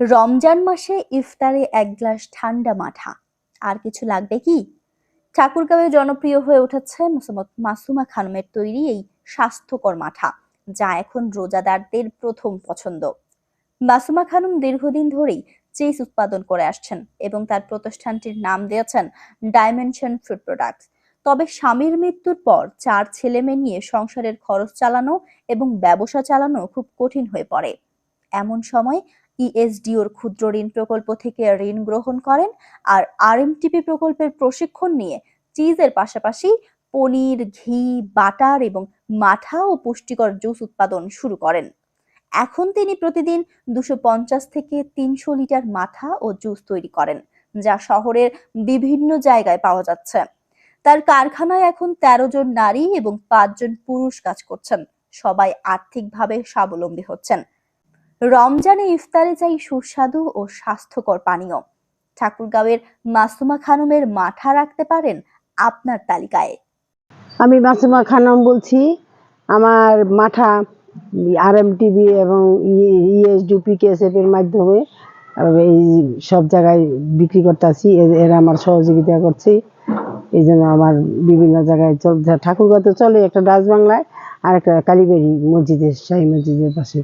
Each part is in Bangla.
রমজান মাসে ইফতারে এক গ্লাস ঠান্ডা মাঠা। আর কিছু লাগবে কি? ঠাকুরগাঁওয়ে জনপ্রিয় হয়ে উঠেছে মাসুমা খানমের তৈরি এই স্বাস্থ্যকর মাঠা, যা এখন রোজাদারদের প্রথম পছন্দ। মাসুমা খানম দীর্ঘদিন ধরেই চিজ উৎপাদন করে আসছেন এবং তার প্রতিষ্ঠানটির নাম দিয়েছেন ডাইমেনশন ফুড প্রোডাক্টস। তবে স্বামীর মৃত্যুর পর চার ছেলে মেয়ে নিয়ে সংসারের খরচ চালানো এবং ব্যবসা চালানো খুব কঠিন হয়ে পড়ে। এমন সময় ইএসডিওর ক্ষুদ্র ঋণ প্রকল্প থেকে ঋণ গ্রহণ করেন আর আরএমটিপি প্রকল্পের প্রশিক্ষণ নিয়ে চিজের পাশাপাশি পনির, ঘি, বাটার এবং মাঠা ও পুষ্টিকর জুস উৎপাদন শুরু করেন। এখন তিনি প্রতিদিন দুশো পঞ্চাশ থেকে তিনশো লিটার মাথা ও জুস তৈরি করেন, যা শহরের বিভিন্ন জায়গায় পাওয়া যাচ্ছে। তার কারখানায় এখন তেরো জন নারী এবং পাঁচজন পুরুষ কাজ করছেন। সবাই আর্থিকভাবে স্বাবলম্বী হচ্ছেন। রমজানে ইফতারে চাই সুস্বাদু ও স্বাস্থ্যকর পানীয়। ঠাকুরগাঁওয়ের মাসুমা খানমের মাঠা রাখতে পারেন আপনার তালিকায়। আমি মাসুমা খানম বলছি। আমার মাঠা আর এম টিভি এবং ইএসডিপি কেএসএফ এর মাধ্যমে এই সব জায়গায় বিক্রি করতেছি। এরা আমার সহযোগিতা করছে। এই জন্য আমার বিভিন্ন জায়গায় চল ঠাকুরগা তো চলে একটা রাজবাংলায়, আর একটা কালীবাড়ি মসজিদের, শাহী মসজিদের পাশে।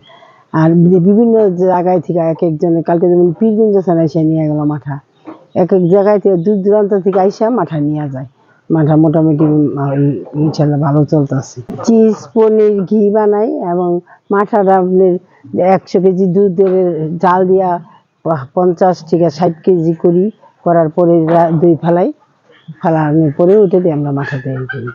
আর বিভিন্ন জায়গায় থেকে এক একজনে কালকে যেমন পীরগঞ্জ থানায় এসে নিয়ে গেল মাঠা। এক এক জায়গায় থেকে দূর দূরান্ত থেকে আইসা মাঠা নিয়ে যায়। মাঠা মোটামুটি ইনশাল্লাহ ভালো চলতেছে। চিজ, পনির, ঘি বানাই এবং মাঠাটা আপনার একশো কেজি দুধের জাল দিয়া পঞ্চাশ থেকে ষাট কেজি করি, করার পরে দুই ফেলাই, ফেলানোর পরে ওটা দিয়ে আমরা মাঠা তৈরি করি।